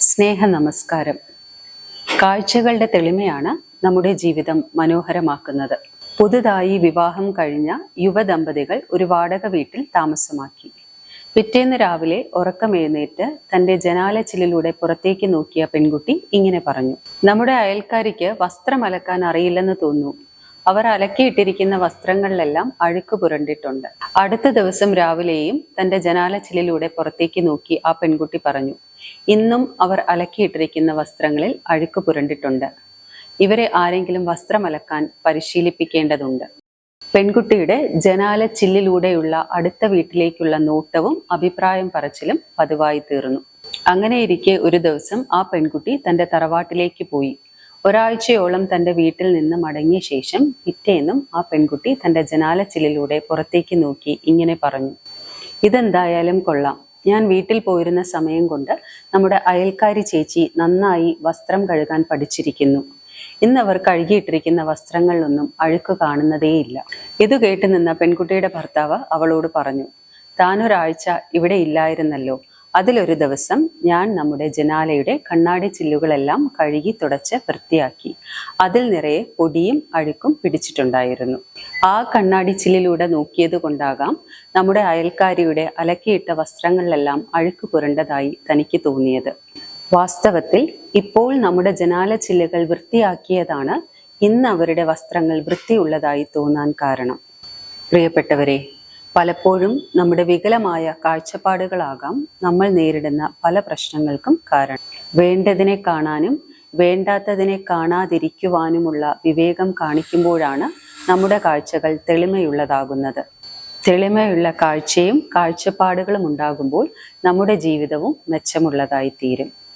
സ്നേഹ നമസ്കാരം കാഴ്ചകളുടെ തെളിമയാണ് നമ്മുടെ ജീവിതം മനോഹരമാക്കുന്നത്. പുതുതായി വിവാഹം കഴിഞ്ഞ യുവദമ്പതികൾ ഒരു വാടക വീട്ടിൽ താമസമാക്കി. പിറ്റേന്ന് രാവിലെ ഉറക്കമെഴുന്നേറ്റ് തന്റെ ജനാലച്ചിലിലൂടെ പുറത്തേക്ക് നോക്കിയ പെൺകുട്ടി ഇങ്ങനെ പറഞ്ഞു നമ്മുടെ അയൽക്കാരിക്ക് വസ്ത്രം അലക്കാൻ അറിയില്ലെന്ന് തോന്നുന്നു. അവർ അലക്കിയിട്ടിരിക്കുന്ന വസ്ത്രങ്ങളിലെല്ലാം അഴുക്ക് പുരണ്ടിട്ടുണ്ട്. അടുത്ത ദിവസം രാവിലെയും തന്റെ ജനാലച്ചിലിലൂടെ പുറത്തേക്ക് നോക്കി ആ പെൺകുട്ടി പറഞ്ഞു ഇന്നും അവർ അലക്കിയിട്ടിരിക്കുന്ന വസ്ത്രങ്ങളിൽ അഴുക്ക് പുരണ്ടിട്ടുണ്ട്. ഇവരെ ആരെങ്കിലും വസ്ത്രമലക്കാൻ പരിശീലിപ്പിക്കേണ്ടതുണ്ട്. പെൺകുട്ടിയുടെ ജനാല ചില്ലിലൂടെയുള്ള അടുത്ത വീട്ടിലേക്കുള്ള നോട്ടവും അഭിപ്രായം പറച്ചിലും പതിവായി തീർന്നു. അങ്ങനെയിരിക്കെ ഒരു ദിവസം ആ പെൺകുട്ടി തന്റെ തറവാട്ടിലേക്ക് പോയി. ഒരാഴ്ചയോളം തന്റെ വീട്ടിൽ നിന്ന് മടങ്ങിയ ശേഷം പിറ്റേന്നും ആ പെൺകുട്ടി തന്റെ ജനാല ചില്ലിലൂടെ പുറത്തേക്ക് നോക്കി ഇങ്ങനെ പറഞ്ഞു. ഇതെന്തായാലും കൊള്ളാം. ഞാൻ വീട്ടിൽ പോയിരുന്ന സമയം കൊണ്ട് നമ്മുടെ അയൽക്കാരി ചേച്ചി നന്നായി വസ്ത്രം കഴുകാൻ പഠിച്ചിരിക്കുന്നു. ഇന്ന് അവർ കഴുകിയിട്ടിരിക്കുന്ന വസ്ത്രങ്ങളിലൊന്നും അഴുക്ക് കാണുന്നതേയില്ല. ഇത് കേട്ട് നിന്ന പെൺകുട്ടിയുടെ ഭർത്താവ് അവളോട് പറഞ്ഞു താനൊരാഴ്ച ഇവിടെ ഇല്ലായിരുന്നല്ലോ. അതിലൊരു ദിവസം ഞാൻ നമ്മുടെ ജനാലയുടെ കണ്ണാടി ചില്ലുകളെല്ലാം കഴുകി തുടച്ച് വൃത്തിയാക്കി. അതിൽ നിറയെ പൊടിയും അഴുക്കും പിടിച്ചിട്ടുണ്ടായിരുന്നു. ആ കണ്ണാടി ചില്ലിലൂടെ നോക്കിയത് കൊണ്ടാകാം നമ്മുടെ അയൽക്കാരിയുടെ അലക്കിയിട്ട വസ്ത്രങ്ങളിലെല്ലാം അഴുക്ക് പുരണ്ടതായി തനിക്ക് തോന്നിയത്. വാസ്തവത്തിൽ ഇപ്പോൾ നമ്മുടെ ജനാല ചില്ലുകൾ വൃത്തിയാക്കിയതാണ് ഇന്ന് അവരുടെ വസ്ത്രങ്ങൾ വൃത്തിയുള്ളതായി തോന്നാൻ കാരണം. പ്രിയപ്പെട്ടവരെ പലപ്പോഴും നമ്മുടെ വികലമായ കാഴ്ചപ്പാടുകളാകാം നമ്മൾ നേരിടുന്ന പല പ്രശ്നങ്ങൾക്കും കാരണം. വേണ്ടതിനെ കാണാനും വേണ്ടാത്തതിനെ കാണാതിരിക്കുവാനുമുള്ള വിവേകം കാണിക്കുമ്പോഴാണ് നമ്മുടെ കാഴ്ചകൾ തെളിമയുള്ളതാകുന്നത്. തെളിമയുള്ള കാഴ്ചയും കാഴ്ചപ്പാടുകളും ഉണ്ടാകുമ്പോൾ നമ്മുടെ ജീവിതവും മെച്ചമുള്ളതായി തീരും